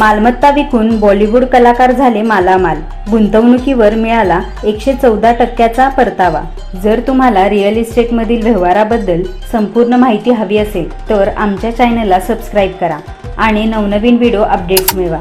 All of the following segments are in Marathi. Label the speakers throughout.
Speaker 1: मालमत्ता विकून बॉलिवूड कलाकार झाले मालामाल. गुंतवणुकीवर मिळाला एकशे चौदा टक्क्याचा परतावा. जर तुम्हाला रिअल इस्टेटमधील व्यवहाराबद्दल संपूर्ण माहिती हवी असेल तर आमच्या चॅनलला सबस्क्राईब करा आणि नवनवीन व्हिडिओ अपडेट्स मिळवा.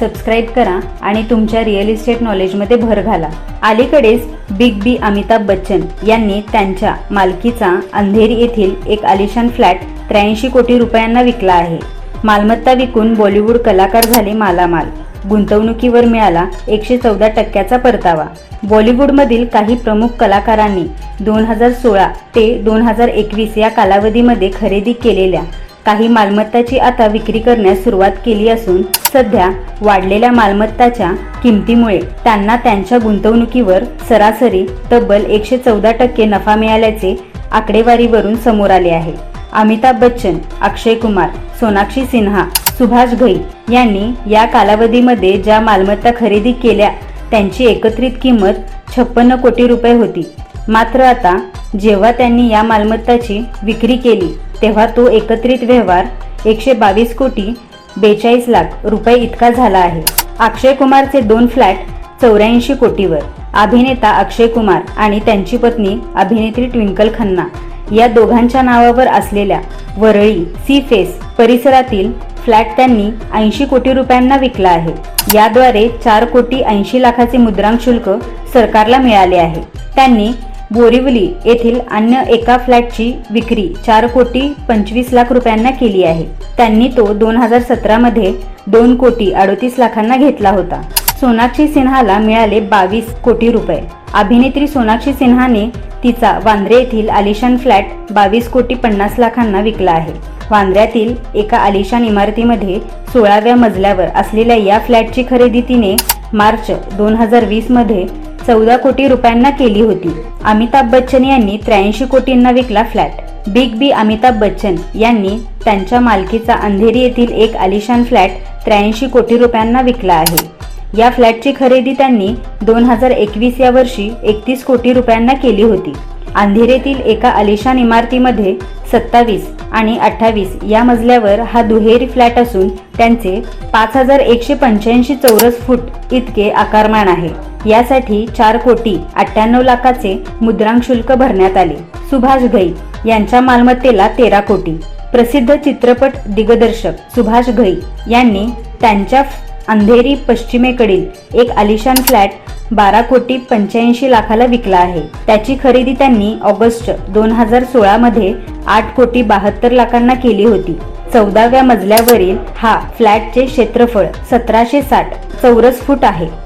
Speaker 1: सबस्क्राईब करा आणि तुमच्या रिअल इस्टेट नॉलेजमध्ये भर घाला. अलीकडेच बिग बी अमिताभ बच्चन यांनी त्यांच्या मालकीचा अंधेरी येथील एक आलिशान फ्लॅट त्र्याऐंशी कोटी रुपयांना विकला आहे. मालमत्ता विकून बॉलिवूड कलाकार झाले मालामाल. गुंतवणुकीवर मिळाला एकशे चौदा टक्क्याचा परतावा. बॉलिवूडमधील काही प्रमुख कलाकारांनी दोन हजार सोळा ते दोन हजार एकवीस या कालावधीमध्ये खरेदी केलेल्या काही मालमत्ताची आता विक्री करण्यास सुरुवात केली असून सध्या वाढलेल्या मालमत्ताच्या किमतीमुळे त्यांना त्यांच्या गुंतवणुकीवर सरासरी तब्बल एकशे चौदा टक्के नफा मिळाल्याचे आकडेवारीवरून समोर आले आहे. अमिताभ बच्चन अक्षय कुमार सोनाक्षी सिन्हा सुभाष घई यांनी या कालावधीमध्ये ज्या मालमत्ता खरेदी केल्या त्यांची एकत्रित किंमत छप्पन्न कोटी रुपये होती. मात्र आता जेव्हा त्यांनी या मालमत्ताची विक्री केली तेव्हा तो एकत्रित व्यवहार एकशे बावीस कोटी बेचाळीस लाख रुपये इतका झाला आहे. अक्षय कुमारचे दोन फ्लॅट चौऱ्याऐंशी कोटीवर. अभिनेता अक्षय कुमार आणि त्यांची पत्नी अभिनेत्री ट्विंकल खन्ना. या दोघांच्या नावावर असलेल्या वरळी सी फेस परिसरातील फ्लॅट त्यांनी ऐंशी कोटी रुपयांना विकला आहे. याद्वारे चार कोटी ऐंशी लाखाचे मुद्रांक शुल्क सरकारला मिळाले आहे. त्यांनी बोरिवली येथील अन्य एका फ्लॅटची विक्री चार कोटी पंचवीस लाख रुपयांना केली आहे. त्यांनी तो दोन हजार सतरामध्ये दोन कोटी अडोतीस लाखांना घेतला होता. सोनाक्षी सिन्हाला मिळाले बावीस कोटी रुपये. अभिनेत्री सोनाक्षी सिन्हाने तिचा वांद्रे येथील आलिशान फ्लॅट बावीस कोटी पन्नास लाखांना विकला आहे. वांद्र्यातील एका आलिशान इमारतीमध्ये सोळाव्या मजल्यावर असलेल्या या फ्लॅटची खरेदी तिने मार्च दोन हजार वीसमध्ये चौदा कोटी रुपयांना केली होती. अमिताभ बच्चन यांनी त्र्याऐंशी कोटींना विकला flat. Big B Amitabh Bachchan यांनी त्यांच्या मालकीचा अंधेरी येथील एक आलिशान फ्लॅट त्र्याऐंशी कोटी रुपयांना विकला आहे. या फ्लॅटची खरेदी त्यांनी दोन हजार एकवीस या वर्षी एकतीस कोटी रुपयांना केली होती. अंधेरीतील एका आलिशान इमारतीमध्ये सत्तावीस आणि अठ्ठावीस या मजल्यावर हा दुहेरी फ्लॅट असून त्यांचे पाच हजार एकशे पंच्याऐंशी चौरस फूट इतके आकारमान आहे. यासाठी चार कोटी अठ्ठ्याण्णव लाखाचे मुद्रांक शुल्क भरण्यात आले. सुभाष घई यांच्या मालमत्तेला तेरा कोटी. प्रसिद्ध चित्रपट दिग्दर्शक सुभाष घई यांनी त्यांच्या अंधेरी पश्चिमेकडील एक आलिशान फ्लॅट बारा कोटी पंच्याऐंशी लाखाला विकला आहे. त्याची खरेदी त्यांनी ऑगस्ट दोन हजार सोळामध्ये आठ कोटी बहात्तर लाखांना केली होती. चौदाव्या मजल्यावरील हा फ्लॅटचे क्षेत्रफळ सतराशे साठ चौरस फूट आहे.